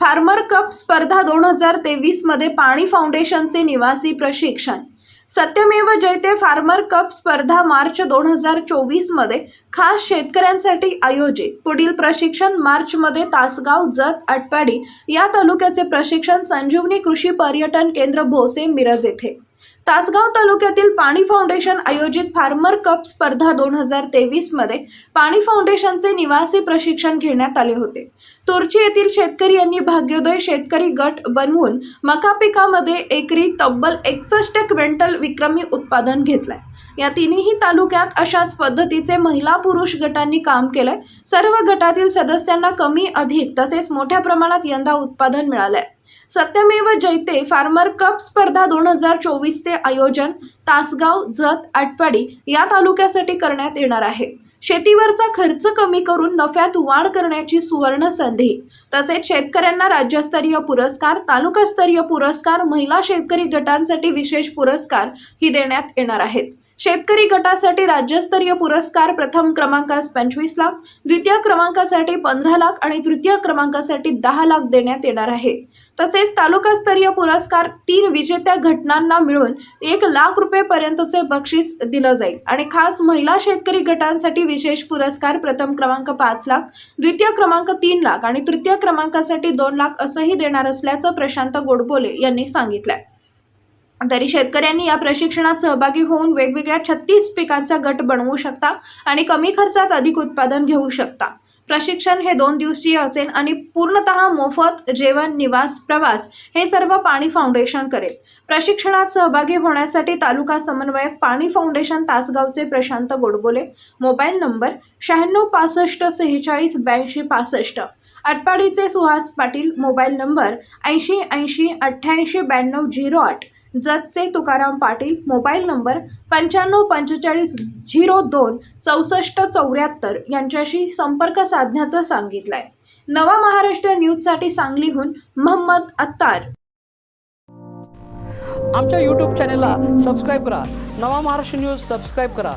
Farmer cup स्पर्धा दोन हजार तेवीसमध्ये पाणी फाउंडेशनचे निवासी प्रशिक्षण. सत्यमेव जयते फार्मर कप स्पर्धा मार्च दोन हजार चोवीसमध्ये खास शेतकऱ्यांसाठी आयोजित. पुढील प्रशिक्षण मार्चमध्ये तासगाव जत आटपाडी या तालुक्याचे प्रशिक्षण संजीवनी कृषी पर्यटन केंद्र भोसे मिरज येथे. तासगाव तालुक्यातील पाणी फाउंडेशन आयोजित फार्मर कप स्पर्धा दोन हजार तेवीसमध्ये पाणी फाउंडेशनचे निवासी प्रशिक्षण घेण्यात आले होते. तुर्ची येथील शेतकरी यांनी भाग्योदय शेतकरी गट बनवून मका पिकामध्ये एकरी तब्बल एकसष्ट क्विंटल विक्रमी उत्पादन घेतलंय. या तिन्ही तालुक्यात अशाच पद्धतीचे महिला पुरुष गटांनी काम केलंय. सर्व गटातील सदस्यांना कमी अधिक तसेच मोठ्या प्रमाणात यंदा उत्पादन मिळालंय. सत्यमेव जयते फार्मर कप स्पर्धा दोन हजार चोवीस ते चोवीसचे आयोजन तासगाव जत आटपाडी या तालुक्यासाठी करण्यात येणार आहे. शेतीवरचा खर्च कमी करून नफ्यात वाढ करण्याची सुवर्ण संधी. तसेच शेतकऱ्यांना राज्यस्तरीय पुरस्कार तालुकास्तरीय पुरस्कार महिला शेतकरी गटांसाठी विशेष पुरस्कार ही देण्यात येणार आहेत. शेतकरी गटासाठी राज्यस्तरीय पुरस्कार प्रथम क्रमांकास पंचवीस लाख द्वितीय क्रमांकासाठी पंधरा लाख आणि तृतीय क्रमांकासाठी दहा लाख देण्यात येणार आहे. तसेच तालुकास्तरीय पुरस्कार तीन विजेत्या घटनांना मिळून एक लाख रुपयेपर्यंतचे बक्षीस दिलं जाईल. आणि खास महिला शेतकरी गटांसाठी विशेष पुरस्कार प्रथम क्रमांक पाच लाख द्वितीय क्रमांक तीन लाख आणि तृतीय क्रमांकासाठी दोन लाख असंही देणार असल्याचं प्रशांत गोडबोले यांनी सांगितलंय. तरी शेतकऱ्यांनी या प्रशिक्षणात सहभागी होऊन वेगवेगळ्या छत्तीस पिकांचा गट बनवू शकता आणि कमी खर्चात अधिक उत्पादन घेऊ शकता. प्रशिक्षण हे दोन दिवसीय असेल आणि पूर्णतः मोफत जेवण निवास प्रवास हे सर्व पाणी फाउंडेशन करेल. प्रशिक्षणात सहभागी होण्यासाठी तालुका समन्वयक पाणी फाउंडेशन तासगावचे प्रशांत गोडबोले मोबाईल नंबर शहाण्णव पासष्ट सेहेचाळीस ब्याऐंशी पासष्ट आटपाडीचे सुहास पाटील मोबाईल नंबर ऐंशी ऐंशी अठ्ठ्याऐंशी ब्याण्णव झिरो आठ जतचे तुकाराम पाटील मोबाईल नंबर पंच्याण्णव पंचेचाळीस झिरो दोन चौसष्ट चौऱ्याहत्तर यांच्याशी संपर्क साधण्याचं सांगितलंय. नवा महाराष्ट्र न्यूजसाठी सांगलीहून मोहम्मद अत्तार. आमच्या यूट्यूब चॅनेलला सबस्क्राईब करा. नवा महाराष्ट्र न्यूज सबस्क्राईब करा.